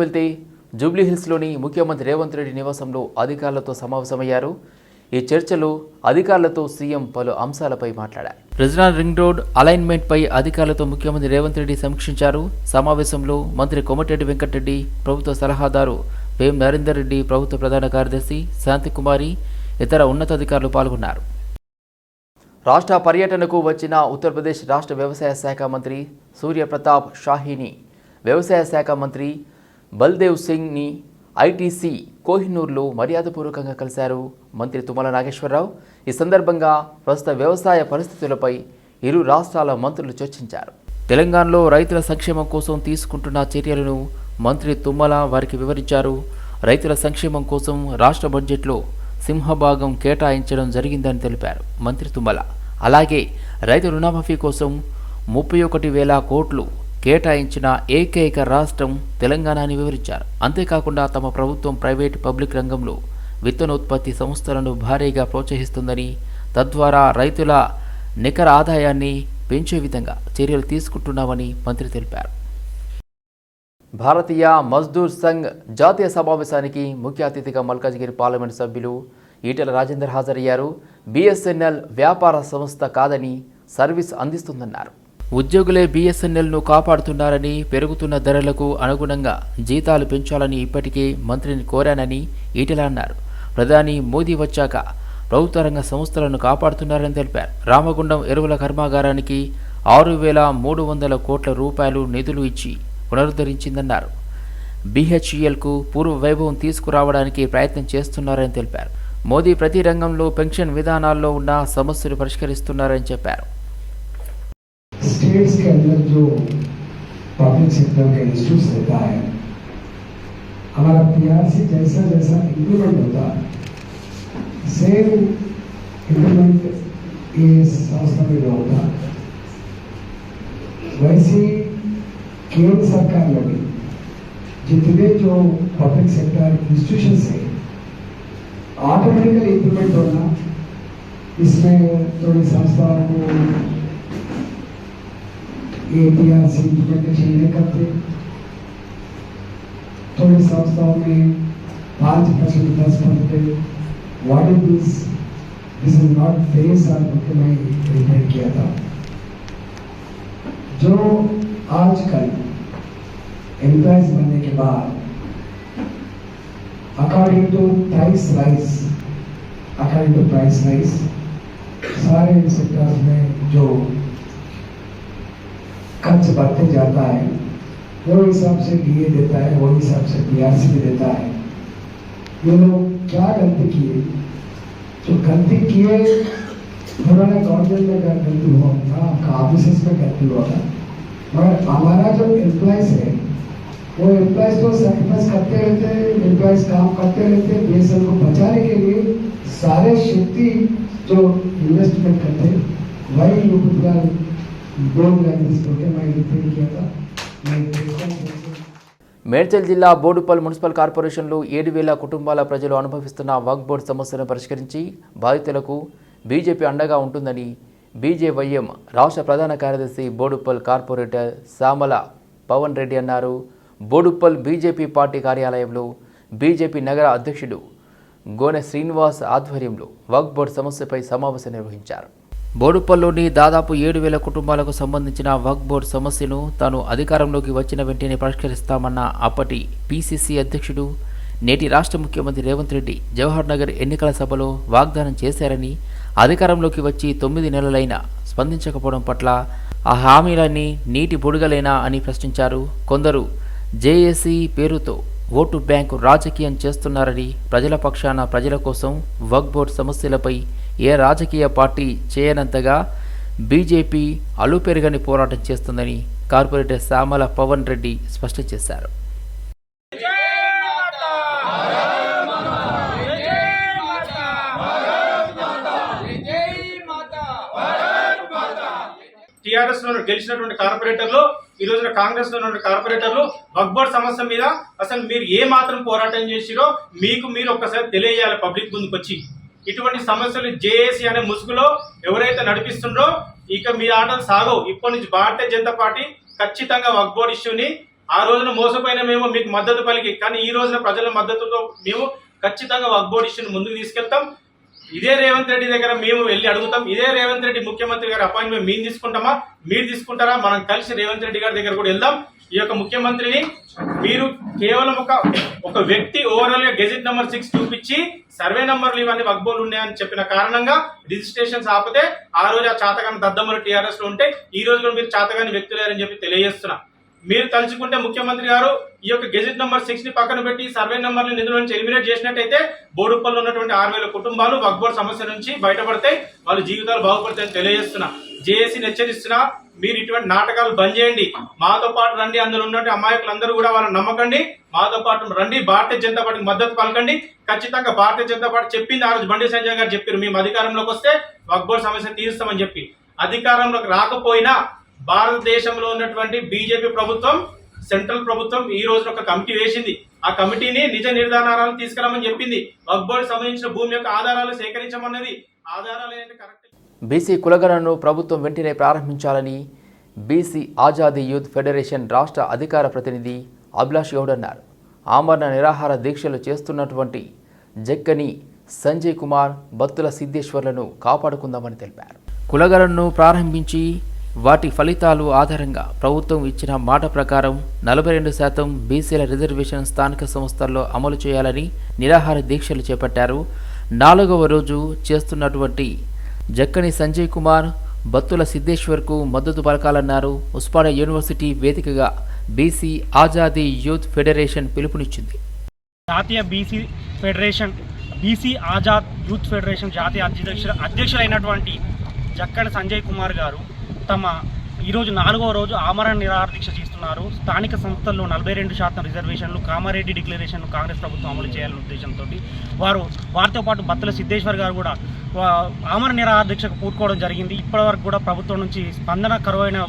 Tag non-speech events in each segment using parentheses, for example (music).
వెళ్తే జూబ్లీహిల్స్లోని ముఖ్యమంత్రి రేవంత్ రెడ్డి నివాసంలో అధికారులతో సమావేశమయ్యారు. ఈ చర్చలో అధికారులతో సీఎం పలు అంశాలపై మాట్లాడారు. రిజనల్ రింగ్ రోడ్ అలైన్మెంట్ పై అధికారులతో ముఖ్యమంత్రి రేవంత్ రెడ్డి సమీక్షించారు. సమావేశంలో మంత్రి కోమటిరెడ్డి వెంకటరెడ్డి ప్రభుత్వ సలహాదారు వేం నరేందర్ రెడ్డి ప్రభుత్వ ప్రధాన కార్యదర్శి శాంతికుమారి ఇతర ఉన్నతాధికారులు పాల్గొన్నారు. రాష్ట్ర పర్యటనకు వచ్చిన ఉత్తరప్రదేశ్ రాష్ట్ర వ్యవసాయ శాఖ మంత్రి సూర్యప్రతాప్ షాహీని వ్యవసాయ శాఖ మంత్రి బల్దేవ్ సింగ్ని ఐటీసీ కోహినూర్లో మర్యాదపూర్వకంగా కలిశారు మంత్రి తుమ్మల నాగేశ్వరరావు. ఈ సందర్భంగా ప్రస్తుత వ్యవసాయ పరిస్థితులపై ఇరు రాష్ట్రాల మంత్రులు చర్చించారు. తెలంగాణలో రైతుల సంక్షేమం కోసం తీసుకుంటున్న చర్యలను మంత్రి తుమ్మల వారికి వివరించారు. రైతుల సంక్షేమం కోసం రాష్ట్ర బడ్జెట్లో సింహభాగం కేటాయించడం జరిగిందని తెలిపారు మంత్రి తుమ్మల. అలాగే రైతు రుణమాఫీ కోసం ముప్పై ఒకటి వేల కోట్లు కేటాయించిన ఏకైక రాష్ట్రం తెలంగాణ అని వివరించారు. అంతేకాకుండా తమ ప్రభుత్వం ప్రైవేట్ పబ్లిక్ రంగంలో విత్తనోత్పత్తి సంస్థలను భారీగా ప్రోత్సహిస్తుందని తద్వారా రైతుల నికర ఆదాయాన్ని పెంచే విధంగా చర్యలు తీసుకుంటున్నామని మంత్రి తెలిపారు. భారతీయ మజ్దూర్ సంఘ్ జాతీయ సమావేశానికి ముఖ్య అతిథిగా మల్కాజ్గిరి పార్లమెంట్ సభ్యులు ఈటెల రాజేందర్ హాజరయ్యారు. బీఎస్ఎన్ఎల్ వ్యాపార సంస్థ కాదని సర్వీస్ అందిస్తుందన్నారు. ఉద్యోగులే బీఎస్ఎన్ఎల్ను కాపాడుతున్నారని పెరుగుతున్న ధరలకు అనుగుణంగా జీతాలు పెంచాలని ఇప్పటికే మంత్రిని కోరానని ఈటెల అన్నారు. ప్రధాని మోదీ వచ్చాక ప్రభుత్వ రంగ సంస్థలను కాపాడుతున్నారని తెలిపారు. రామగుండం ఎరువుల కర్మాగారానికి ఆరు వేల మూడు వందల కోట్ల రూపాయలు నిధులు ఇచ్చి పునరుద్ధరించిందన్నారు. బీహెచ్ఈఎల్కు పూర్వ వైభవం తీసుకురావడానికి ప్రయత్నం చేస్తున్నారని తెలిపారు. మోదీ ప్రతి రంగంలో పెన్షన్ విధానాల్లో ఉన్న సమస్యలు పరిష్కరిస్తున్నారని చెప్పారు. स्टेट्स के अंदर जो पब्लिक सेक्टर का इंस्टीट्यूट रहता है, हमारा पीआरसी जैसा जैसा इम्प्लीमेंट होता सेम इम्प्लीमेंट ये संस्था में होता, वैसे केंद्र सरकार में भी जितने जो पब्लिक सेक्टर इंस्टीट्यूशन है ऑटोमेटिकली इम्प्लीमेंट होना इसमें थोड़ी संस्थाओं को इम्प्लीमेंटेशन नहीं करते थोड़ी संस्थाओं में पाँच परसेंट दस percent what is this this is not fair sir करके मैं रिपेयर किया था जो आजकल एम्प्लॉयज़ बनने के बाद according to price rise according to price rise सारे सेक्टर्स में जो खर्च बढ़ते जाता है। वो हिसाब से डीए देता है, वो हिसाब से पीआरसी भी देता है। ये लोग क्या गलती किए? जो गलती किए पुराने गवर्नमेंट में क्या गलती हुआ। था का ऑफ़िस में गलती हुआ था। मगर हमारा जो एम्प्लॉयज़ है, वो एम्प्लॉयज़ तो सेक्रीफाइस करते रहते हैं एम्प्लॉयज़ काम करते रहते हैं बीएसएल को बचाने के लिए सारे शक्ति जो इन्वेस्टमेंट करते हैं, वही लोग మేడ్చల్ జిల్లా బోడుపల్ మున్సిపల్ కార్పొరేషన్లో ఏడు వేల కుటుంబాల ప్రజలు అనుభవిస్తున్న వాక్బోర్డ్ సమస్యను పరిష్కరించి బాధితులకు బీజేపీ అండగా ఉంటుందని బీజేవైఎం రాష్ట్ర ప్రధాన కార్యదర్శి బోడుపల్ కార్పొరేటర్ శ్యామల పవన్ రెడ్డి అన్నారు. బోడుపల్ బీజేపీ పార్టీ కార్యాలయంలో బీజేపీ నగర అధ్యక్షుడు గోనె శ్రీనివాస్ ఆధ్వర్యంలో వాక్బోర్డ్ బోర్డు సమస్యపై సమావేశం నిర్వహించారు. బోడుపల్లోని దాదాపు ఏడు వేల కుటుంబాలకు సంబంధించిన వక్ బోర్డు సమస్యను తాను అధికారంలోకి వచ్చిన వెంటనే పరిష్కరిస్తామన్న అప్పటి పీసీసీ అధ్యక్షుడు నేటి రాష్ట్ర ముఖ్యమంత్రి రేవంత్ రెడ్డి జవహర్ నగర్ ఎన్నికల సభలో వాగ్దానం చేశారని అధికారంలోకి వచ్చి తొమ్మిది నెలలైనా స్పందించకపోవడం పట్ల ఆ హామీలన్నీ నీటి బుడగలేనా అని ప్రశ్నించారు. కొందరు జేఏసీ పేరుతో ఓటు బ్యాంకు రాజకీయం చేస్తున్నారని ప్రజల పక్షాన ప్రజల కోసం వక్ బోర్డు సమస్యలపై ఏ రాజకీయ పార్టీ చేయనంతగా బీజేపీ అలుపెరగని పోరాటం చేస్తుందని కార్పొరేటర్ శ్యామల పవన్ రెడ్డి స్పష్టం చేశారు. టీఆర్ఎస్లో గెలిచినటువంటి కార్పొరేటర్లు ఈ రోజున కాంగ్రెస్లో ఉన్న కార్పొరేటర్లు వక్బోర్డ్ సమస్య మీద అసలు మీరు ఏ మాత్రం పోరాటం చేసిరో మీకు మీరు ఒక్కసారి తెలియజేయాలి పబ్లిక్ ముందుకు వచ్చి ఇటువంటి సమస్యలు జేఏసీ అనే ముసుగులో ఎవరైతే నడిపిస్తుండ్రో ఇక మీ ఆటలు సాగవు. ఇప్పటి నుంచి భారతీయ జనతా పార్టీ ఖచ్చితంగా వక్బోర్డ్ ఇష్యూని ఆ రోజున మోసపోయిన మేము మీకు మద్దతు పలికి కానీ ఈ రోజున ప్రజల మద్దతుతో మేము ఖచ్చితంగా వక్బోర్డ్ ఇష్యూని ముందుకు తీసుకెళ్తాం. ఇదే రేవంత్ రెడ్డి దగ్గర మేము వెళ్ళి అడుగుతాం. ఇదే రేవంత్ రెడ్డి ముఖ్యమంత్రి గారి అపాయింట్మెంట్ మేము తీసుకుంటామా? మీరు తీసుకుంటారా? మనం కలిసి రేవంత్ రెడ్డి గారి దగ్గర కూడా వెళ్దాం. ఈ యొక్క ముఖ్యమంత్రిని మీరు కేవలం ఒక ఒక వ్యక్తి ఓవరాల్గా గెజిట్ నెంబర్ సిక్స్ చూపించి సర్వే నంబర్లు ఇవన్నీ వగ్బోలు ఉన్నాయని చెప్పిన కారణంగా రిజిస్ట్రేషన్స్ ఆపితే ఆ రోజు ఆ చాతగాని దద్దమ్మలు టీఆర్ఎస్లో ఉంటే ఈ రోజు కూడా మీరు చాతగాని వ్యక్తులేరని చెప్పి తెలియజేస్తున్నా. మీరు తలుచుకుంటే ముఖ్యమంత్రి గారు ఈ యొక్క గెజెట్ నెంబర్ సిక్స్ని పక్కన పెట్టి సర్వే నెంబర్ నిధుల నుంచి ఎలిమినేట్ చేసినట్టయితే బోడుప్పల్లో ఉన్నటువంటి ఆరు వేల కుటుంబాలు వగ్బోర్ సమస్య నుంచి బయటపడతాయి. వాళ్ళ జీవితాలు బాగుపడతాయని తెలియజేస్తున్నా. జేఏసీని హెచ్చరిస్తున్నా మీరు ఇటువంటి నాటకాలు బంద్ చేయండి. మాతో పాటు రండి అందులో ఉన్నటువంటి అమాయకులందరూ కూడా వాళ్ళని నమ్మకండి. మాతో పాటు రండి భారతీయ జనతా పార్టీకి మద్దతు పలకండి. ఖచ్చితంగా భారతీయ జనతా పార్టీ చెప్పింది ఆ రోజు బండి సంజయ్ గారు చెప్పారు. మేము అధికారంలోకి వస్తే వగ్బోర్ సమస్య తీరుస్తామని చెప్పి. అధికారంలోకి రాకపోయినా భారతదేశంలో ఉన్నటువంటి బీజేపీ ప్రభుత్వం సెంట్రల్ ప్రభుత్వం ఈ రోజు ఒక కమిటీ వేసింది. ఆ కమిటీని నిజ నిర్ధారణాలు తీసుకురామని చెప్పింది. వగ్బోర్డ్ సంబంధించిన భూమి యొక్క ఆధారాలు సేకరించమన్నది. ఆధారాలు కరెక్ట్. బీసీ కులగణను ప్రభుత్వం వెంటనే ప్రారంభించాలని బీసీ ఆజాదీ యూత్ ఫెడరేషన్ రాష్ట్ర అధికార ప్రతినిధి అభిలాష్ గౌడ్ అన్నారు. ఆమరణ నిరాహార దీక్షలు చేస్తున్నటువంటి జక్కని సంజయ్ కుమార్ భక్తుల సిద్ధేశ్వర్లను కాపాడుకుందామని తెలిపారు. కులగరన్ను ప్రారంభించి వాటి ఫలితాలు ఆధారంగా ప్రభుత్వం ఇచ్చిన మాట ప్రకారం నలభై రెండు శాతం బీసీల రిజర్వేషన్ స్థానిక సంస్థల్లో అమలు చేయాలని నిరాహార దీక్షలు చేపట్టారు. నాలుగవ రోజు చేస్తున్నటువంటి జక్కని సంజయ్ కుమార్ బత్తుల సిద్ధేశ్వర్కు మద్దతు పలకాలన్నారు. ఉస్మానియా యూనివర్సిటీ వేదికగా బీసీ ఆజాదీ యూత్ ఫెడరేషన్ పిలుపునిచ్చింది. జాతీయ BC federation BC Azad youth federation జాతీయ అధ్యక్షులు అధ్యక్షులైనటువంటి జక్కని సంజయ్ కుమార్ గారు తమ ఈరోజు నాలుగవ రోజు ఆమరణ నిరాహార దీక్ష చేస్తున్నారు. స్థానిక సంస్థల్లో నలభై రెండు శాతం రిజర్వేషన్లు కామారెడ్డి డిక్లరేషన్ను కాంగ్రెస్ ప్రభుత్వం అమలు చేయాలనే ఉద్దేశంతో వారు వారితో పాటు బత్తల సిద్ధేశ్వర్ గారు కూడా వా- ఆమరణ నిరాహార దీక్షకు పూనుకోవడం జరిగింది. ఇప్పటివరకు కూడా ప్రభుత్వం నుంచి స్పందన కరువైన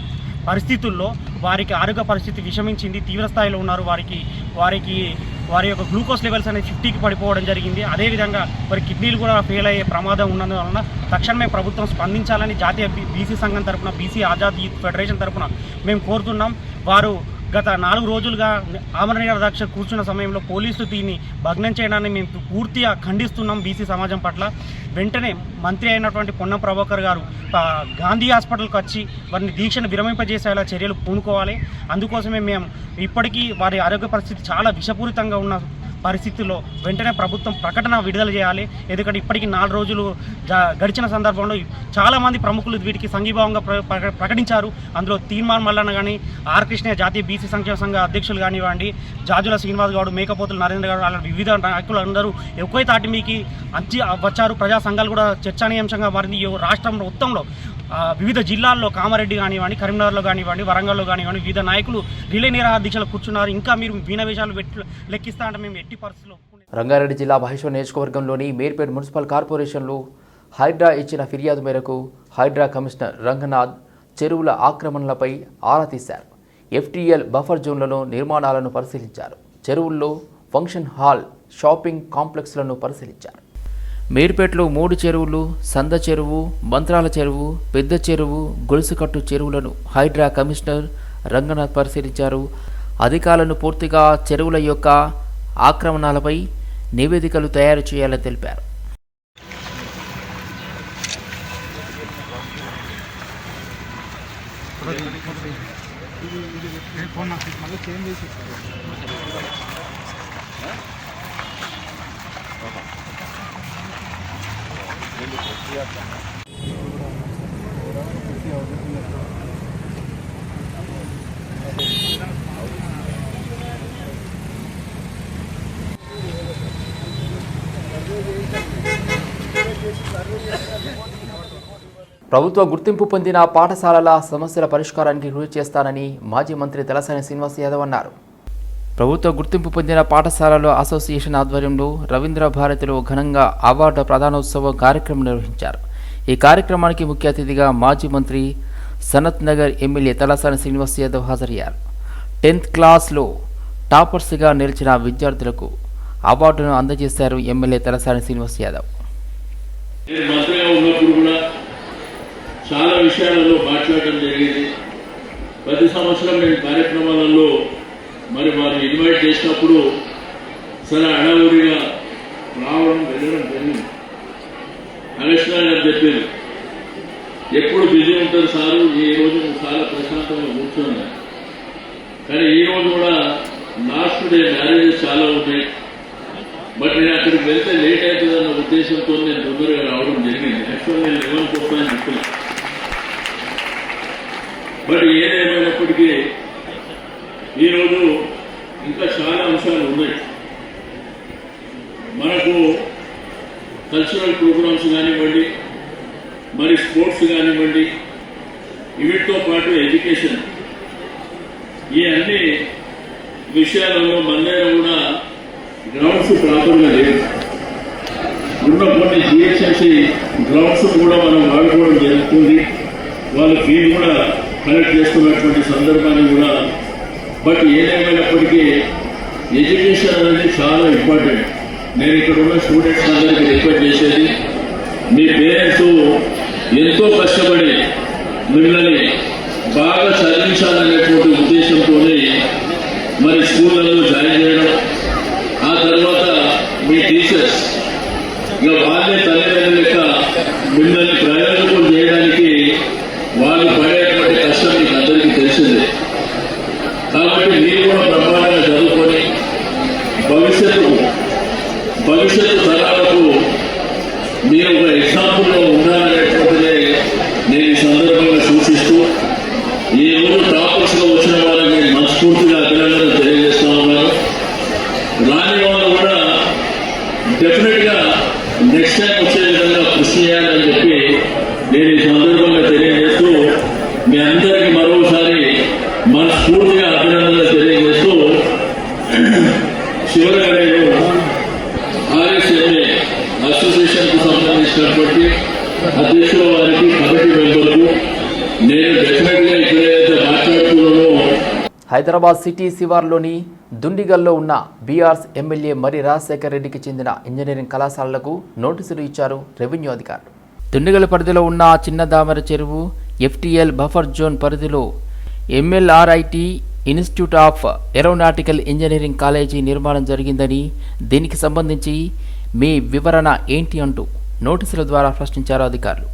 పరిస్థితుల్లో వారికి ఆరోగ్య పరిస్థితి విషమించింది. తీవ్రస్థాయిలో ఉన్నారు. వారికి వారికి వారి యొక్క గ్లూకోజ్ లెవెల్స్ అనేది ఫిఫ్టీకి పడిపోవడం జరిగింది. అదేవిధంగా వారి కిడ్నీలు కూడా ఫెయిల్ అయ్యే ప్రమాదం ఉన్నందువలన తక్షణమే ప్రభుత్వం స్పందించాలని జాతీయ బీ- బీసీ సంఘం తరపున బీసీ ఆజాద్ యూత్ ఫెడరేషన్ తరపున మేము కోరుతున్నాం. వారు గత నాలుగు రోజులుగా ఆమరణ నిరాదక్ష కూర్చున్న సమయంలో పోలీసులు దీన్ని భగ్నం చేయడాన్ని మేము పూర్తిగా ఖండిస్తున్నాం బీసీ సమాజం పట్ల. వెంటనే మంత్రి అయినటువంటి పొన్నం ప్రభాకర్ గారు గాంధీ హాస్పిటల్కి వచ్చి వారిని దీక్షను విరమింపజేసేలా చర్యలు పూనుకోవాలి. అందుకోసమే మేము ఇప్పటికీ వారి ఆరోగ్య పరిస్థితి చాలా విషపూరితంగా ఉన్న పరిస్థితుల్లో వెంటనే ప్రభుత్వం ప్రకటన విడుదల చేయాలి. ఎందుకంటే ఇప్పటికీ నాలుగు రోజులు జ- గడిచిన సందర్భంలో చాలామంది ప్రముఖులు వీటికి సంఘీభావంగా ప్రకటించారు. అందులో తీర్మాన్ మల్లన్న కానీ ఆర్ కృష్ణ జాతీయ బీసీ సంక్షేమ సంఘ అధ్యక్షులు కానివ్వండి జాజుల శ్రీనివాస్ గౌడ్ మేకపోతులు నరేంద్ర గౌడ్ అలాంటి వివిధ నాయకులు అందరూ ఎక్కువ తాటి మీకు అంచి వచ్చారు. ప్రజా సంఘాలు కూడా చర్చనీయాంశంగా మారింది ఈ రాష్ట్రం మొత్తంలో వివిధ జిల్లాల్లో కామారెడ్డి కానివ్వండి కరీంనగర్లో కానివ్వండి వరంగల్లో కానివ్వండి వివిధ నాయకులు రిలే నిరాహార కూర్చున్నారు. ఇంకా మీరు వీణ విషయాలు పెట్టి లెక్కిస్తా అంటే మేము ఎట్టి పరిస్థితుల్లో రంగారెడ్డి జిల్లా మహేశ్వర్ నియోజకవర్గంలోని మేర్పేట్ మున్సిపల్ కార్పొరేషన్లో హైడ్రా ఇచ్చిన ఫిర్యాదు మేరకు హైడ్రా కమిషనర్ రంగనాథ్ చెరువుల ఆక్రమణలపై ఆరా తీశారు. ఎఫ్టీఎల్ బఫర్ జోన్లలో నిర్మాణాలను పరిశీలించారు. చెరువుల్లో ఫంక్షన్ హాల్ షాపింగ్ కాంప్లెక్స్లను పరిశీలించారు. మేర్పేటలో మూడు చెరువులు సంద చెరువు మంత్రాల చెరువు పెద్ద చెరువు గొలుసుకట్టు చెరువులను హైడ్రా కమిషనర్ రంగనాథ్ పరిశీలించారు. అధికారులను పూర్తిగా చెరువుల యొక్క ఆక్రమణలపై నివేదికలు తయారు చేయాలని తెలిపారు. ప్రభుత్వ గుర్తింపు పొందిన పాఠశాలల సమస్యల పరిష్కారానికి కృషి చేస్తానని మాజీ మంత్రి తలసాని శ్రీనివాస్ యాదవ్ అన్నారు. ప్రభుత్వ గుర్తింపు పొందిన పాఠశాలల అసోసియేషన్ ఆధ్వర్యంలో రవీంద్ర భారతిలో ఘనంగా అవార్డు ప్రధానోత్సవ కార్యక్రమం నిర్వహించారు. ఈ కార్యక్రమానికి ముఖ్య అతిథిగా మాజీ మంత్రి సనత్ నగర్ ఎమ్మెల్యే తలసాని శ్రీనివాస్ యాదవ్ హాజరయ్యారు. టెన్త్ క్లాస్లో టాపర్స్గా నిలిచిన విద్యార్థులకు అవార్డును అందజేశారు ఎమ్మెల్యే తలసాని శ్రీనివాస్ యాదవ్. చాలా విషయాలలో మాట్లాడడం జరిగింది. ప్రతి సంవత్సరం నేను కార్యక్రమాలలో మరి వారు ఇన్వైట్ చేసినప్పుడు సరే అడవుడిగా రావడం వెళ్ళడం జరిగింది. కమిషనర్ గారు చెప్పింది ఎప్పుడు బిజీ ఉంటారు సారు? ఈ రోజు చాలా ప్రశాంతంగా కూర్చోండి. కానీ ఈ రోజు కూడా లాస్ట్ డే మ్యారేజెస్ చాలా ఉన్నాయి బట్ నేను అక్కడికి వెళ్తే లేట్ అవుతుందన్న ఉద్దేశంతో నేను తొందరగా రావడం జరిగింది. యాక్చువల్ నేను లెవెన్ పోతానని బట్ ఏదేమైనప్పటికీ ఈరోజు ఇంకా చాలా అంశాలు ఉన్నాయి. మనకు కల్చరల్ ప్రోగ్రామ్స్ కానివ్వండి మరి స్పోర్ట్స్ కానివ్వండి వీటితో పాటు ఎడ్యుకేషన్ ఈ అన్ని విషయాలలో మన దగ్గర కూడా గ్రౌండ్స్ ప్రాపర్గా లేవు. ఉన్న కొన్ని జిహెచ్ఎంసీ గ్రౌండ్స్ కూడా మనం వాడుకోవడం జరుగుతుంది. వాళ్ళ ఫీజు కూడా కలెక్ట్ చేస్తున్నటువంటి సందర్భాన్ని కూడా బట్ ఏదేమైనప్పటికీ ఎడ్యుకేషన్ అనేది చాలా ఇంపార్టెంట్. నేను ఇక్కడ ఉన్న స్టూడెంట్స్ అందరికీ రిక్వెస్ట్ చేసేది మీ పేరెంట్స్ ఎంతో కష్టపడి మిమ్మల్ని బాగా చదివించాలని ఉద్దేశంతోనే మరి స్కూళ్ళలో జాయిన్ చేయడం ఆ తర్వాత మీ టీచర్స్ ఇక వాళ్ళే తల్లిదండ్రుల లెక్క మిమ్మల్ని ప్రయోజకులు చేయడానికి వాళ్ళు పడేటువంటి కష్టం మీకు అందరికీ తెలిసిందే కాబట్టి మీరు కూడా బ్రహ్మాండంగా చదువుకొని భవిష్యత్తుకు భవిష్యత్తు తరాలకు మీరు ఒక ఎగ్జాంపుల్లో ఉండాలనేటువంటిదే నేను ఈ సందర్భంగా సూచిస్తూ ఈ ఊరు టాపర్స్లో వచ్చిన వాళ్ళకి మనస్ఫూర్తిగా అభినందనలు తెలియజేస్తా ఉన్నాను రాని వాళ్ళు కూడా డెఫినెట్గా నెక్స్ట్ టైం వచ్చే విధంగా కృషి చేయాలని చెప్పి నేను ఈ సందర్భంగా తెలియజేస్తూ మీ అందరికీ మరోసారి మనస్ఫూర్తిగా అభినందనలు తెలియజేస్తూ చివరిగా నేను ఆర్ఎస్ఎంఏ అసోసియేషన్కు సంబంధించినటువంటి అధ్యక్షుల వారికి కమిటీ మెంబర్కు నేను డెఫినెట్గా ఇక్కడ మాట్లాడుతున్నానో. హైదరాబాద్ సిటీ శివార్లోని దుండిగల్లో ఉన్న బీఆర్స్ ఎమ్మెల్యే మరి రాజశేఖర్ రెడ్డికి చెందిన ఇంజనీరింగ్ కళాశాలలకు నోటీసులు ఇచ్చారు రెవెన్యూ అధికారులు. దుండిగల పరిధిలో ఉన్న చిన్న దామర చెరువు ఎఫ్టీఎల్ బఫర్ జోన్ పరిధిలో MLRIT institute of aeronautical engineering college నిర్మాణం జరిగిందని దీనికి సంబంధించి మీ వివరణ ఏంటి అంటూ నోటీసుల ద్వారా ప్రశ్నించారు అధికారులు.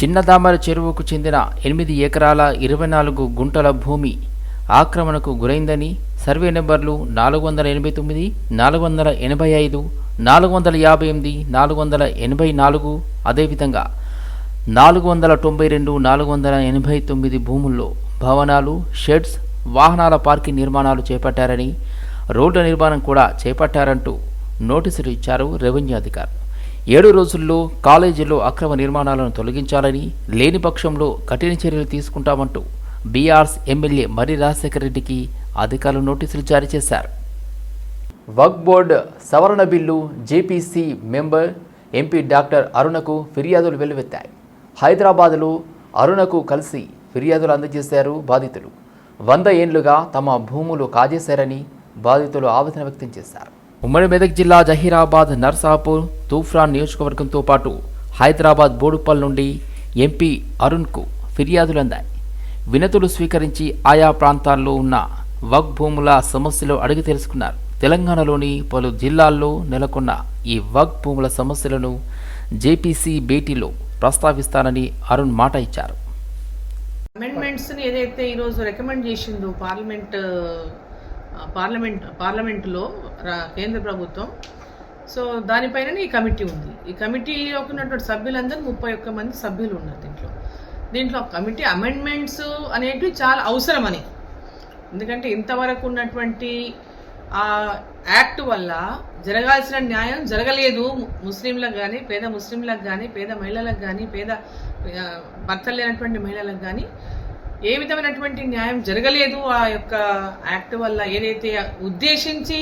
చిన్నదామర చెరువుకు చెందిన ఎనిమిది ఎకరాల ఇరవై నాలుగు గుంటల భూమి ఆక్రమణకు గురైందని సర్వే నెంబర్లు నాలుగు వందల ఎనభై తొమ్మిది నాలుగు వందల ఎనభై ఐదు నాలుగు వందల యాభై ఎనిమిది నాలుగు వందల ఎనభై నాలుగు అదేవిధంగా నాలుగు వందల తొంభై రెండు నాలుగు వందల ఎనభై తొమ్మిది భూముల్లో భవనాలు షెడ్స్ వాహనాల పార్కింగ్ నిర్మాణాలు చేపట్టారని రోడ్ల నిర్మాణం కూడా చేపట్టారంటూ నోటీసులు ఇచ్చారు రెవెన్యూ అధికారులు. ఏడు రోజుల్లో కాలేజీల్లో అక్రమ నిర్మాణాలను తొలగించాలని లేని పక్షంలో కఠిన చర్యలు తీసుకుంటామంటూ బీఆర్స్ ఎమ్మెల్యే మరి రాజశేఖర రెడ్డికి అధికారులు నోటీసులు జారీ చేశారు. వక్ బోర్డ్ సవరణ bill JPC member MP doctor అరుణకు ఫిర్యాదులు వెల్లువెత్తాయి. హైదరాబాదులో అరుణకు కలిసి ఫిర్యాదులు అందజేశారు బాధితులు. వంద ఏండ్లుగా తమ భూములు కాజేశారని బాధితులు ఆవేదన వ్యక్తం చేశారు. ఉమ్మడి మెదక్ జిల్లా జహీరాబాద్ నర్సాపూర్ తూఫ్రాన్ నియోజకవర్గంతో పాటు హైదరాబాద్ బోడుపల్ నుండి ఎంపీ అరుణ్కు ఫిర్యాదులు అందాయి. వినతులు స్వీకరించి ఆయా ప్రాంతాల్లో ఉన్న వక్ భూముల సమస్యలు అడిగి తెలుసుకున్నారు. తెలంగాణలోని పలు జిల్లాల్లో నెలకొన్న ఈ వక్ భూముల సమస్యలను జేపీసీ భేటీలో ప్రస్తావిస్తానని అరుణ్ మాట ఇచ్చారు. అమెండ్మెంట్స్ని ఏదైతే ఈరోజు రికమెండ్ చేసిందో పార్లమెంట్ పార్లమెంట్ పార్లమెంటులో కేంద్ర ప్రభుత్వం సో దానిపైన ఈ కమిటీ ఉంది. ఈ కమిటీలో ఉన్నటువంటి సభ్యులందరూ ముప్పై ఒక్క మంది సభ్యులు ఉన్నారు దీంట్లో. దీంట్లో కమిటీ అమెండ్మెంట్స్ అనేటివి చాలా అవసరమని. ఎందుకంటే ఇంతవరకు ఉన్నటువంటి ఆ యాక్ట్ వల్ల జరగాల్సిన న్యాయం జరగలేదు. ముస్లింలకు కానీ పేద ముస్లింలకు కానీ పేద మహిళలకు కానీ పేద ఆ, భర్తలు లేనటువంటి మహిళలకు కానీ ఏ విధమైనటువంటి న్యాయం జరగలేదు ఆ యొక్క యాక్ట్ వల్ల. ఏదైతే ఉద్దేశించి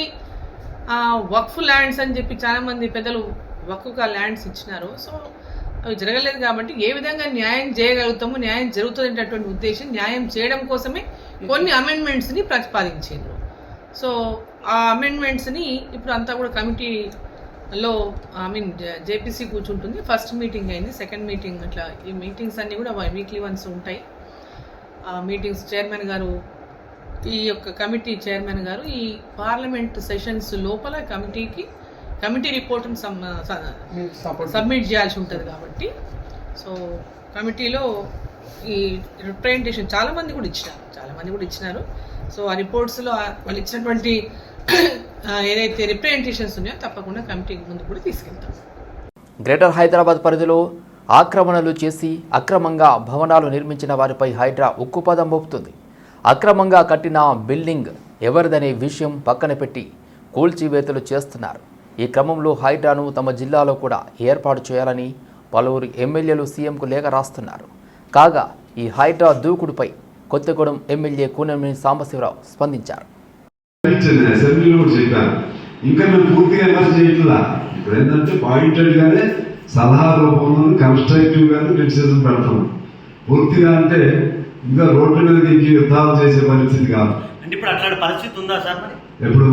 ఆ, వక్ఫ్ ల్యాండ్స్ అని చెప్పి చాలా మంది పెద్దలు వక్ఫ్గా ల్యాండ్స్ ఇచ్చినారు. సో అవి జరగలేదు కాబట్టి ఏ విధంగా న్యాయం చేయగలుగుతాము న్యాయం జరుగుతుందనేటటువంటి ఉద్దేశం న్యాయం చేయడం కోసమే కొన్ని అమెండ్మెంట్స్ని ప్రతిపాదించారు సో ఆ అమెండ్మెంట్స్ని ఇప్పుడు అంతా కూడా కమిటీలో ఐ మీన్ జేపీసీ కూర్చుంటుంది. ఫస్ట్ మీటింగ్ అయింది సెకండ్ మీటింగ్ అట్లా ఈ మీటింగ్స్ అన్నీ కూడా వీక్లీ వన్స్ ఉంటాయి. ఆ మీటింగ్స్ చైర్మన్ గారు ఈ యొక్క కమిటీ చైర్మన్ గారు ఈ పార్లమెంట్ సెషన్స్ లోపల కమిటీకి కమిటీ రిపోర్ట్ని సబ్మిట్ చేయాల్సి ఉంటుంది కాబట్టి. సో కమిటీలో ఈ రిప్రజెంటేషన్ చాలా మంది కూడా ఇచ్చినారు. చాలా మంది కూడా ఇచ్చినారు. సో ఆ రిపోర్ట్స్లో వాళ్ళు ఇచ్చినటువంటి ఏదైతే రిప్రజెంటేషన్స్ ఉన్నాయో తప్పకుండా కమిటీకి ముందు కూడా తీసుకెళ్తాం. గ్రేటర్ హైదరాబాద్ పరిధిలో ఆక్రమణలు చేసి అక్రమంగా భవనాలు నిర్మించిన వారిపై హైడ్రా ఉక్కుపదం మోపుతుంది. అక్రమంగా కట్టిన బిల్డింగ్ ఎవరిదనే విషయం పక్కన పెట్టి కూల్చివేతలు చేస్తున్నారు. ఈ క్రమంలో హైడ్రాను తమ జిల్లాలో కూడా ఏర్పాటు చేయాలని పలువురు ఎమ్మెల్యేలు సీఎంకు లేఖ రాస్తున్నారు. కాగా ఈ హైడ్రా దూకుడుపై కొత్తగూడెం ఎమ్మెల్యే కూనమిని సాంబశివరావు స్పందించారు. ఇచ్చింది అసెంబ్లీలో కూడా చెప్పాను ఇంకా మేము పూర్తిగా విమర్శ చేయట్లా ఇప్పుడు ఏంటంటే పాయింటెడ్ గానే సలహా రూపంలో కన్స్ట్రక్టివ్ గానే క్రిటిసిజం పెడతాం. పూర్తిగా అంటే ఇంకా రోడ్ల మీద ఇంక యుద్ధాలు చేసే పరిస్థితి కాదు. అంటే ఇప్పుడు అట్లాంటి పరిస్థితి ఉందా సార్ మరి? ఎప్పుడు?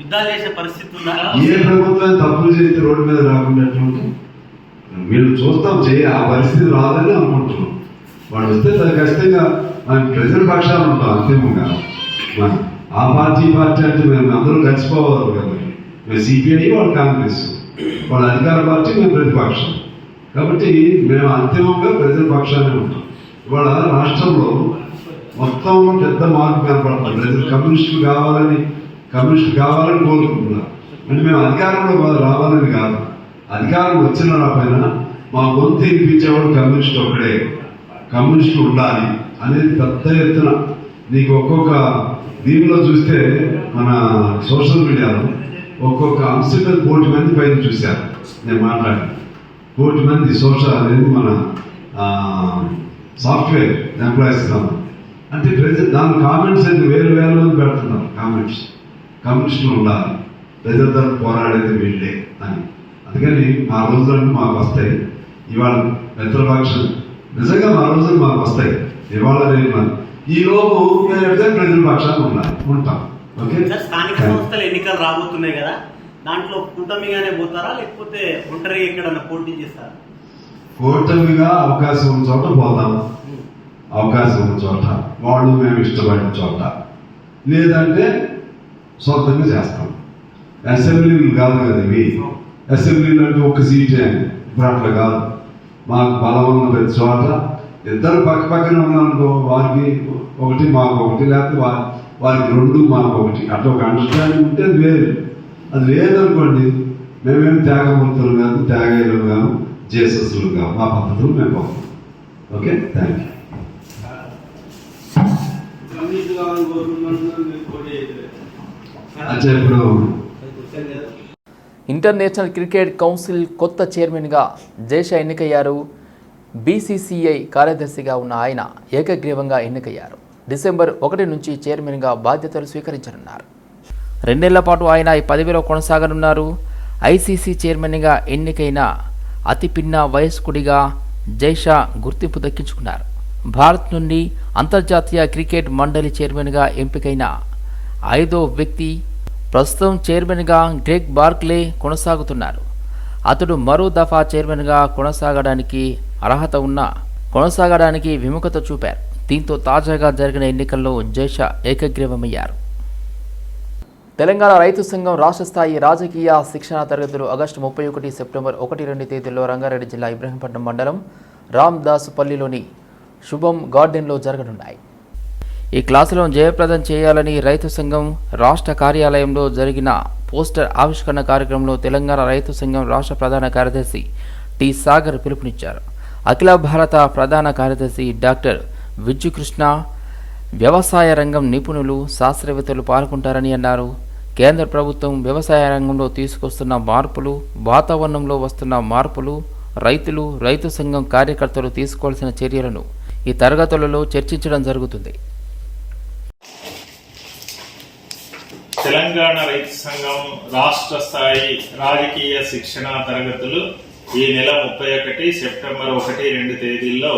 యుద్ధాలు చేసే పరిస్థితి ఉందా? ఏ ప్రభుత్వం తప్పులు చేస్తే రోడ్డు మీద రాకుండా వీళ్ళు చూస్తాం చేయ ఆ పరిస్థితి రాదని అనుకుంటున్నాం. వాడు వస్తే ఖచ్చితంగా మన ప్రజల పక్షాలు ఉంటాం అంతిమంగా. మన ఆ పార్టీ పార్టీ అంటే మేము అందరూ కలిసిపోవాలి కదా. మేము సిపిఐ వాళ్ళు కాంగ్రెస్. వాళ్ళ అధికార పార్టీ మేము ప్రతిపక్షం. కాబట్టి మేము అంతిమంగా ప్రజల పక్షాన్ని ఉంటాం. ఇవాళ రాష్ట్రంలో మొత్తం పెద్ద మార్పు కనపడుతుంది ప్రజలు కమ్యూనిస్టులు కావాలని కమ్యూనిస్టులు కావాలని కోరుకుంటున్నారు. అంటే మేము అధికారంలో రావాలని కాదు. అధికారం వచ్చిన పైన మా గొంతు వినిపించేవాడు కమ్యూనిస్ట్ ఒకడే కమ్యూనిస్టులు ఉండాలి అనేది పెద్ద ఎత్తున నీకు ఒక్కొక్క దీనిలో చూస్తే మన సోషల్ మీడియాలో ఒక్కొక్క అంశం మీద కోటి మంది పైన చూశారు. నేను మాట్లాడి కోటి మంది సోషల్ అనేది మన సాఫ్ట్వేర్ ఎంప్లాయీస్ కాదు అంటే ప్రజలు దాని కామెంట్స్ అయితే వేలు వేల మంది పెడుతున్నారు కామెంట్స్. కమ్యూనిస్టులు ఉండాలి. ప్రజల తరపు పోరాడేది వీళ్ళే అని. అందుకని మా రోజులన్నీ మాకు వస్తాయి. ఇవాళ మిత్రపక్షం. నిజంగా మా రోజులు మాకు వస్తాయి. ఇవాళ రేపు మన- ఈ లోపు మేము చెప్తే ప్రజల పక్షాన్ని ఉండాలి. ఉంటాం. ఓకే? స్థానిక సంస్థల ఎన్నికలు రాబోతున్నాయి కదా దాంట్లో కూటమిగానే పోతారా లేకపోతే ఒంటరిగా ఎక్కడన్నా పోటీ చేస్తారా? కూటమిగా అవకాశం ఉన్న చోట పోతాం. అవకాశం ఉన్న చోట. వాళ్ళు మేము ఇష్టపడిన చోట. లేదంటే సొంతంగా చేస్తాం. అసెంబ్లీలు కాదు కదా ఇవి. అసెంబ్లీలు అంటే ఒక సీటే. ఇప్పుడు అట్లా కాదు. మాకు బలం ఉన్న ప్రతి చోట ఇద్దరు పక్క పక్కన ఉన్నారనుకో వారికి ఒకటి మాకు ఒకటి లేకపోతే వా- వారికి రెండు మాకు ఒకటి. అట్లా ఒక అండర్స్టాండింగ్ ఉంటే అది వేరు. అది లేదనుకోండి మేమేం త్యాగమూర్తులు కాదు త్యాగలు కాదు జేసస్లు కాదు. ఆ పద్ధతులు మేము పోతాం ఓకే? థ్యాంక్ యూ అచ్చా ఇప్పుడు ఇంటర్నేషనల్ క్రికెట్ కౌన్సిల్ కొత్త చైర్మన్గా జేష ఎన్నికయ్యారు. బీసీసీఐ కార్యదర్శిగా ఉన్న ఆయన ఏకగ్రీవంగా ఎన్నికయ్యారు. డిసెంబర్ ఒకటి నుంచి చైర్మన్గా బాధ్యతలు స్వీకరించనున్నారు. రెండేళ్ళ పాటు ఆయన ఈ పదవిలో కొనసాగనున్నారు. ఐసీసీ చైర్మన్గా ఎన్నికైన అతి పిన్న వయస్కుడిగా జైషా గుర్తింపు దక్కించుకున్నారు. భారత్ నుండి అంతర్జాతీయ క్రికెట్ మండలి చైర్మన్గా ఎంపికైన ఐదో వ్యక్తి ప్రస్తుతం చైర్మన్గా గ్రెగ్ బార్క్లే కొనసాగుతున్నారు. అతడు మరో దఫా చైర్మన్గా కొనసాగడానికి అర్హత ఉన్నా కొనసాగడానికి విముఖత చూపారు. దీంతో తాజాగా జరిగిన ఎన్నికల్లో జైషా ఏకగ్రీవమయ్యారు. తెలంగాణ రైతు సంఘం రాష్ట్ర స్థాయి రాజకీయ శిక్షణా తరగతులు ఆగస్టు ముప్పై ఒకటి సెప్టెంబర్ ఒకటి రెండు తేదీల్లో రంగారెడ్డి జిల్లా ఇబ్రహీంపట్నం మండలం రామ్దాసుపల్లిలోని శుభం గార్డెన్లో జరగనున్నాయి. ఈ క్లాసులను జయప్రదం చేయాలని రైతు సంఘం రాష్ట్ర కార్యాలయంలో జరిగిన పోస్టర్ ఆవిష్కరణ కార్యక్రమంలో తెలంగాణ రైతు సంఘం రాష్ట్ర ప్రధాన కార్యదర్శి టి సాగర్ పిలుపునిచ్చారు. అఖిల భారత ప్రధాన కార్యదర్శి డాక్టర్ విజ్జుకృష్ణ వ్యవసాయ రంగం నిపుణులు శాస్త్రవేత్తలు పాల్గొంటారని అన్నారు. కేంద్ర ప్రభుత్వం వ్యవసాయ రంగంలో తీసుకొస్తున్న మార్పులు వాతావరణంలో వస్తున్న మార్పులు రైతులు రైతు సంఘం కార్యకర్తలు తీసుకోవాల్సిన చర్యలను ఈ తరగతులలో చర్చించడం జరుగుతుంది. తెలంగాణ రైతు సంఘం రాష్ట్ర స్థాయి రాజకీయ శిక్షణ తరగతులు ఈ నెల ముప్పై ఒకటి సెప్టెంబర్ ఒకటి రెండు తేదీల్లో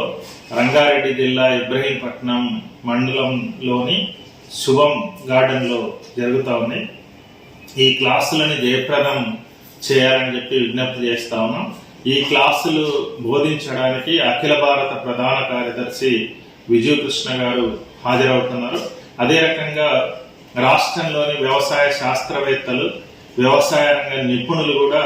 రంగారెడ్డి జిల్లా ఇబ్రహీంపట్నం మండలంలోని శుభం గార్డెన్లో జరుగుతూ ఉన్నాయి ఈ క్లాసులను జయప్రదం చేయాలని చెప్పి విజ్ఞప్తి చేస్తా ఉన్నాం. ఈ క్లాసులు బోధించడానికి అఖిల భారత ప్రధాన కార్యదర్శి విజయకృష్ణ గారు హాజరవుతున్నారు. అదే రకంగా రాష్ట్రంలోని వ్యవసాయ శాస్త్రవేత్తలు వ్యవసాయ రంగ నిపుణులు కూడా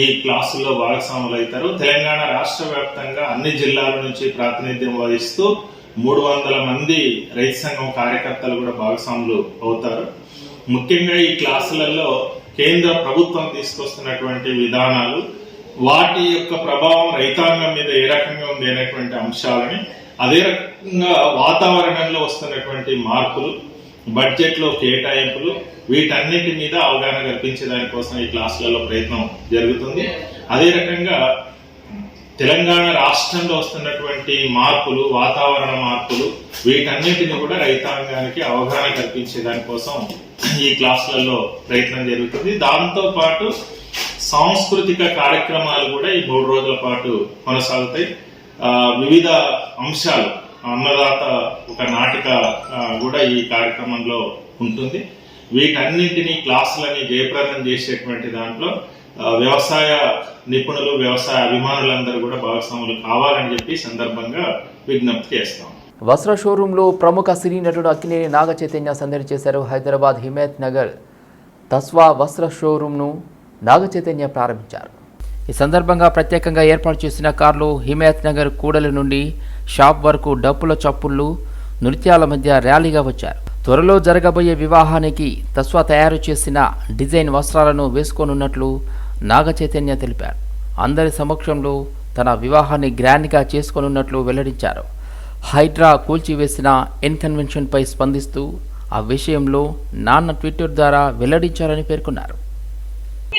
ఈ క్లాసుల్లో భాగస్వాములు అవుతారు. తెలంగాణ రాష్ట్ర వ్యాప్తంగా అన్ని జిల్లాల నుంచి ప్రాతినిధ్యం వహిస్తూ మూడు వందల మంది రైతు సంఘం కార్యకర్తలు కూడా భాగస్వాములు అవుతారు. ముఖ్యంగా ఈ క్లాసులలో కేంద్ర ప్రభుత్వం తీసుకొస్తున్నటువంటి విధానాలు వాటి యొక్క ప్రభావం రైతాంగం మీద ఏ రకంగా ఉంది అనేటువంటి అంశాలని అదే రకంగా వాతావరణంలో వస్తున్నటువంటి మార్పులు బడ్జెట్లో కేటాయింపులు వీటన్నిటి మీద అవగాహన కల్పించే దానికోసం ఈ క్లాసులలో ప్రయత్నం జరుగుతుంది. అదే రకంగా తెలంగాణ రాష్ట్రంలో వస్తున్నటువంటి మార్పులు వాతావరణ మార్పులు వీటన్నిటిని కూడా రైతాంగానికి అవగాహన కల్పించే దానికోసం ఈ క్లాసులలో ప్రయత్నం జరుగుతుంది. దాంతో పాటు సాంస్కృతిక కార్యక్రమాలు కూడా ఈ మూడు రోజుల పాటు కొనసాగుతాయి. వివిధ అంశాలు అన్నదాత ఒక నాటిక కూడా ఈ కార్యక్రమంలో ఉంటుంది. వీటన్నింటినీ క్లాసులని జయప్రదం చేసేటువంటి దాంట్లో వ్యవసాయ నిపుణులు వ్యవసాయ అభిమానులందరూ కూడా భాగస్వాములు కావాలని చెప్పి సందర్భంగా విజ్ఞప్తి చేస్తాం. వస్త్ర షోరూంలో ప్రముఖ సినీ నటుడు అక్కినేని నాగ చైతన్య సందడి చేశారు హైదరాబాద్ హిమాయత్ నగర్. తస్వా వస్త్ర షోరూంను నాగ చైతన్య ప్రారంభించారు. ఈ సందర్భంగా ప్రత్యేకంగా ఏర్పాటు చేసిన కార్లు హిమాయత్ నగర్ కూడలి నుండి షాప్ వరకు డప్పుల చప్పుళ్ళు నృత్యాల మధ్య ర్యాలీగా వచ్చారు. త్వరలో జరగబోయే వివాహానికి తస్వా తయారు చేసిన డిజైన్ వస్త్రాలను వేసుకోనున్నట్లు నాగ చైతన్య తెలిపారు. అందరి సమక్షంలో తన వివాహాన్ని గ్రాండ్గా చేసుకోనున్నట్లు వెల్లడించారు. హైడ్రా కూల్చివేసిన ఇన్కన్వెన్షన్పై స్పందిస్తూ ఆ విషయంలో నాన్న ట్విట్టర్ ద్వారా వెల్లడించారని పేర్కొన్నారు.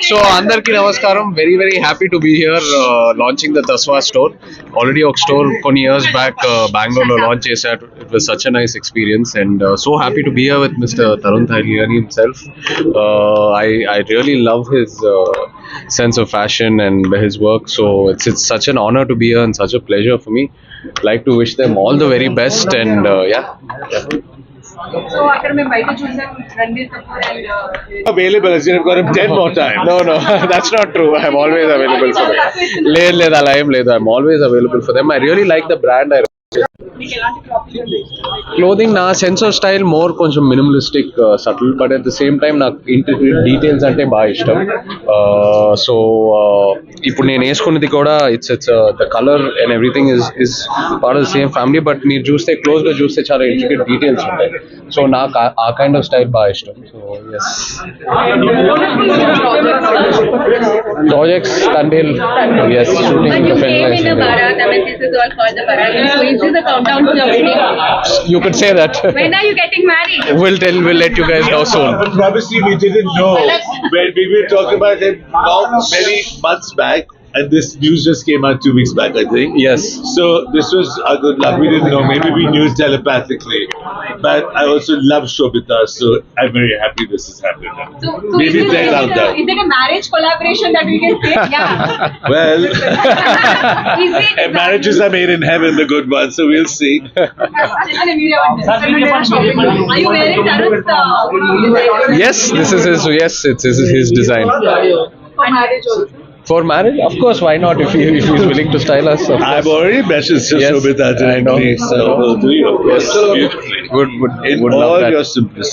సో అందరికీ నమస్కారం very very happy to be here launching the Tasva store already ఒక స్టోర్ కొన్ని ఇయర్స్ బ్యాక్ బెంగళూరులో లాంచ్ చేశారు it was such a nice experience and so happy to be here with Mr Tarun Tahiliani himself I I really love his sense of fashion and his work so it's it's such an honor to be here and such a pleasure for me like to wish them all the very best and uh, yeah so అక్కడ మేము బయట చూసాం Ranveer Kapoor and available as you've got him 10 more times. No, no, that's not true. I'm always available for them. లేదు లేదు అలా ఏం లేదు I'm always available for them. I really like the brand. I మీకు ఎలాంటి clothing clothing నా sense of style more కొంచెం minimalistic subtle but at the same time నాకు డీటెయిల్స్ అంటే బాగా ఇష్టం. Uh, సో uh, ఇప్పుడు నేను వేసుకున్నది కూడా it's it's the colour and everything is is part of the same family but మీరు చూస్తే క్లోజ్గా చూస్తే చాలా ఇంట్రికెట్ డీటెయిల్స్ ఉంటాయి. సో నాకు ఆ- ఆ కైండ్ ఆఫ్ స్టైల్ బాగా ఇష్టం. So yes projects Thandel yes shooting You came in a Bharat, I mean, this is the Bharat. So is this a countdown to your wedding? You could say that. When are you getting married? we'll tell. We'll let you guys know soon. Obviously, we didn't know. When we were talking about it long, many months back, and this news just came out two weeks back, I think. Yes. So this was our good luck. We didn't know. Maybe we knew telepathically. But I also love Shobita, so I'm very happy this has happened. So, so Maybe is, it, check is, out it a, that. is it a marriage collaboration that we can say? Yeah. (laughs) Well, (laughs) is it? (laughs) marriages are made in heaven, the good ones. So we'll see. Just in a video. Are you wearing Tarun's uh, Yes, this is his. Yes, it's this is his design for marriage also? For marriage. Of course, why not? If he if he's willing to style us, of I've course. already messaged Yes, Shobita I know. directly, so we'll do your Yes. beautifully. Would would In would love all that. your simplicity.